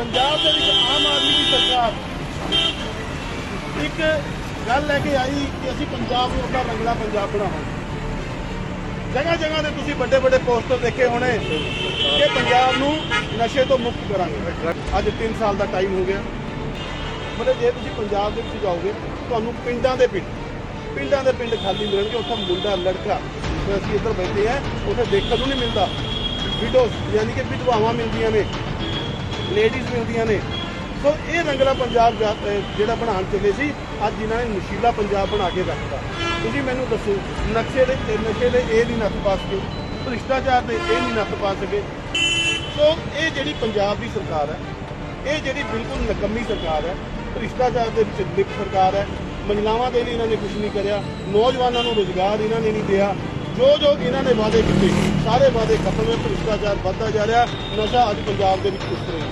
ਪੰਜਾਬ ਦੇ ਵਿੱਚ ਆਮ ਆਦਮੀ ਦੀ ਸਰਕਾਰ। ਇੱਕ ਗੱਲ ਲੈ ਕੇ ਆਈ ਕਿ ਅਸੀਂ ਪੰਜਾਬ ਨੂੰ ਆਪਣਾ ਰੰਗਲਾ ਪੰਜਾਬ ਬਣਾਵਾਂਗੇ। ਜਗ੍ਹਾ ਜਗ੍ਹਾ ਤੇ ਤੁਸੀਂ ਵੱਡੇ ਵੱਡੇ ਪੋਸਟਰ ਦੇਖੇ ਹੋਣੇ ਕਿ ਪੰਜਾਬ ਨੂੰ ਨਸ਼ੇ ਤੋਂ ਮੁਕਤ ਕਰਾਂਗੇ। ਅੱਜ 3 ਸਾਲ ਦਾ ਟਾਈਮ ਹੋ ਗਿਆ। ਮਤਲਬ ਜੇ ਤੁਸੀਂ ਪੰਜਾਬ ਦੇ ਵਿੱਚ ਜਾਓਗੇ, ਤੁਹਾਨੂੰ ਪਿੰਡਾਂ ਦੇ ਪਿੰਡ, ਪਿੰਡਾਂ ਦੇ ਪਿੰਡ ਖਾਲੀ ਮਿਲਣਗੇ, ਉੱਥੇ ਮੁੰਡਾ, ਲੜਕਾ ਅਸੀਂ ਇੱਧਰ ਬੈਠੇ ਆ ਉੱਥੇ ਦੇਖਣ ਨੂੰ ਨਹੀਂ ਮਿਲਦਾ। ਵਿਡੋਜ਼ ਯਾਨੀ ਕਿ ਵਿਧਵਾਵਾਂ ਮਿਲਦੀਆਂ ਨੇ। ਲੇਡੀਜ਼ ਮਿਲਦੀਆਂ ਨੇ। ਸੋ ਇਹ ਰੰਗਲਾ ਪੰਜਾਬ ਜਾ- ਜਿਹੜਾ ਬਣਾਉਣ ਚੱਲੇ ਸੀ, ਅੱਜ ਇਹਨਾਂ ਨੇ ਨਸ਼ੀਲਾ ਪੰਜਾਬ ਬਣਾ ਕੇ ਰੱਖਤਾ। ਤੁਸੀਂ ਮੈਨੂੰ ਦੱਸੋ, ਨਕਸ਼ੇ ਦੇ ਨਸ਼ੇ ਦੇ ਇਹ ਨਹੀਂ ਨੱਥ ਪਾ ਸਕੇ, ਭ੍ਰਿਸ਼ਟਾਚਾਰ ਦੇ ਇਹ ਨਹੀਂ ਨੱਥ ਪਾ ਸਕੇ। ਸੋ ਇਹ ਜਿਹੜੀ ਪੰਜਾਬ ਦੀ ਸਰਕਾਰ ਹੈ, ਇਹ ਜਿਹੜੀ ਬਿਲਕੁਲ ਨਕੰਮੀ ਸਰਕਾਰ ਹੈ, ਭ੍ਰਿਸ਼ਟਾਚਾਰ ਦੇ ਵਿੱਚ ਲਿਪਤ ਸਰਕਾਰ ਹੈ, ਮਹਿਲਾਵਾਂ ਦੇ ਲਈ ਇਹਨਾਂ ਨੇ ਕੁਝ ਨਹੀਂ ਕਰਿਆ, ਨੌਜਵਾਨਾਂ ਨੂੰ ਰੋਜ਼ਗਾਰ ਇਹਨਾਂ ਨੇ ਨਹੀਂ ਦਿਆ, ਜੋ ਜੋ ਇਹਨਾਂ ਨੇ ਵਾਅਦੇ ਕੀਤੇ, ਸਾਰੇ ਵਾਅਦੇ ਖਤਮ ਹੋਏ, ਭ੍ਰਿਸ਼ਟਾਚਾਰ ਵੱਧਦਾ ਜਾ ਰਿਹਾ, ਨਸ਼ਾ ਅੱਜ ਪੰਜਾਬ ਦੇ ਵਿੱਚ ਉਸ ਨਹੀਂ